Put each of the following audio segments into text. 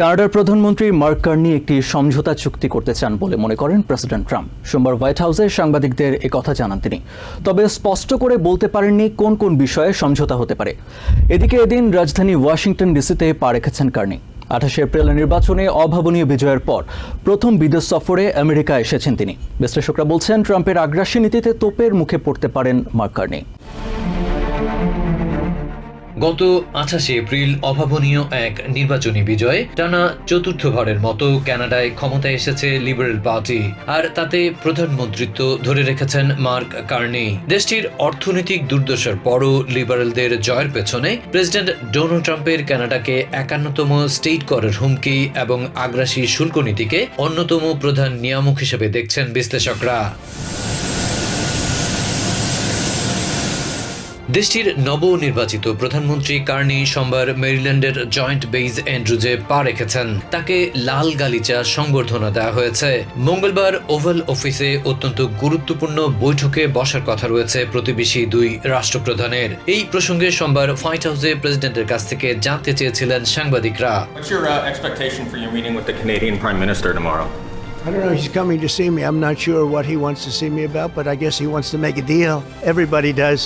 কানাডার প্রধানমন্ত্রী mark Carney একটি সমঝোতা চুক্তি করতে চান বলে মনে করেন প্রেসিডেন্ট ট্রাম্প। সোমবার হোয়াইট হাউসে সাংবাদিকদের কথা জানান তিনি। তবে স্পষ্ট করে বলতে পারেননি কোন কোন বিষয়ে সমঝোতা হতে পারে। এদিকে এদিন রাজধানী ওয়াশিংটন ডিসিতে পা রেখেছেন কার্নি। আঠাশে এপ্রিল নির্বাচনে অভাবনীয় বিজয়ের পর প্রথম বিদেশ সফরে আমেরিকা এসেছেন তিনি। বিশ্লেষকরা বলছেন, ট্রাম্পের আগ্রাসী নীতিতে তোপের মুখে পড়তে পারেন মার্ক কার্নি। গত আঠাশে এপ্রিল অভাবনীয় এক নির্বাচনী বিজয় টানা চতুর্থবারের মতো কানাডায় ক্ষমতায় এসেছে লিবারেল পার্টি, আর তাতে প্রধানমন্ত্রিত্ব ধরে রেখেছেন মার্ক কার্নি। দেশটির অর্থনৈতিক দুর্দশার পরও লিবারেলদের জয়ের পেছনে প্রেসিডেন্ট ডোনাল্ড ট্রাম্পের কানাডাকে একান্নতম স্টেট করের হুমকি এবং আগ্রাসী শুল্ক নীতিকে অন্যতম প্রধান নিয়ামক হিসেবে দেখছেন বিশ্লেষকরা। দেশটির নব নির্বাচিত প্রধানমন্ত্রী কার্নি সোমবার মেরিল্যান্ডের জয়েন্ট বেইজ এন্ড্রুজে পা রেখেছেন তাকে লাল গালিচা সংবর্ধনা দেওয়া হয়েছে মঙ্গলবার ওভাল অফিসে অত্যন্ত গুরুত্বপূর্ণ বৈঠকে বসার কথা রয়েছে প্রতিবেশী দুই রাষ্ট্রপ্রধানের এই প্রসঙ্গে সোমবার হোয়াইট হাউসে প্রেসিডেন্টের কাছ থেকে জানতে চেয়েছিলেন সাংবাদিকরা I don't know. He's coming to see me. I'm not sure what he wants to see me about, but I guess he wants to make a deal. Everybody does.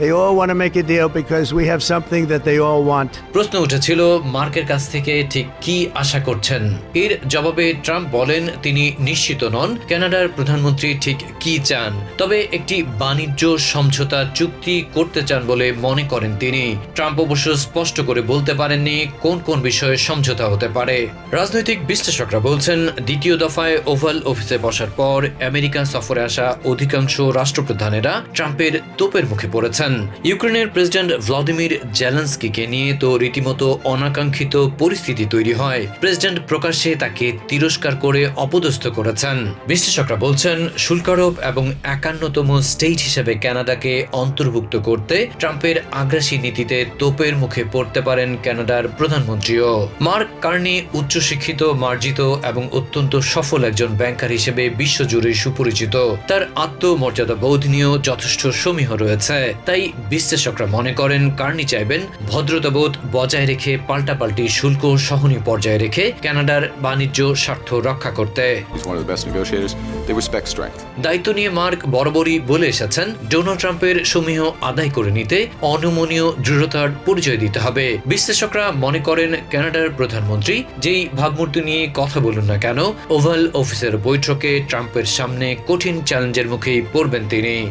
They all want to make a deal because we have something that they all want. প্রশ্ন উঠেছিল, মার্কের কাছ থেকে ঠিক কি আশা করছেন? এর জবাবে ট্রাম্প বলেন, তিনি নিশ্চিত নন। কানাডার প্রধানমন্ত্রী ঠিক কি চান? তবে একটি বাণিজ্য সমঝোতা চুক্তি করতে চান বলে মনে করেন তিনি। ট্রাম্প অবশ্য স্পষ্ট করে বলতে পারেননি কোন কোন বিষয়ে সমঝোতা হতে পারে। রাজনৈতিক বিশ্লেষকরা বলছেন, দ্বিতীয় দফায় ওভাল অফিসে বসার পর আমেরিকা সফরে আসা অধিকাংশ রাষ্ট্রপ্রধানেরা ট্রাম্পের তোপের মুখে পড়েছেন। ইউক্রেনের প্রেসিডেন্ট ভ্লাদিমির জেলেন্সকিকে নিয়ে তো রীতিমতো অনাকাঙ্ক্ষিত পরিস্থিতি তৈরি হয়। প্রেসিডেন্ট প্রকাশ্যে তাকে তিরস্কার করে অপদস্থ করেছেন। বিশ্লেষকরা বলছেন, শুল্কারোপ এবং একান্নতম স্টেট হিসেবে কানাডাকে অন্তর্ভুক্ত করতে ট্রাম্পের আগ্রাসী নীতিতে তোপের মুখে পড়তে পারেন কানাডার প্রধানমন্ত্রীও। মার্ক কার্নি উচ্চশিক্ষিত, মার্জিত এবং অত্যন্ত সফল একজন ব্যাংকার হিসেবে বিশ্বজুড়ে সুপরিচিত। তার আত্মমর্যাদা বোধ নিয়েও যথেষ্ট সমীহ রয়েছে। তাই বিশ্লেষকরা মনে করেন কার্নি চাইবেন ভদ্রতাবোধ বজায় রেখে পাল্টাপাল্টি শুল্ক সহনীয় পর্যায়ে রেখে কানাডার বাণিজ্য স্বার্থ রক্ষা করতে. দায়িত্ব নিয়ে মার্ক বরাবরই বলে এসেছেন ডোনাল্ড ট্রাম্পের সমীহ আদায় করে নিতে অনমনীয় দৃঢ়তার পরিচয় দিতে হবে। বিশ্লেষকরা মনে করেন কানাডার প্রধানমন্ত্রী যেই ভাবমূর্তি নিয়ে কথা বলুন না কেন ওভাল অফিসের বৈঠকে ট্রাম্পের সামনে কঠিন চ্যালেঞ্জের মুখেই পড়বেন তিনি।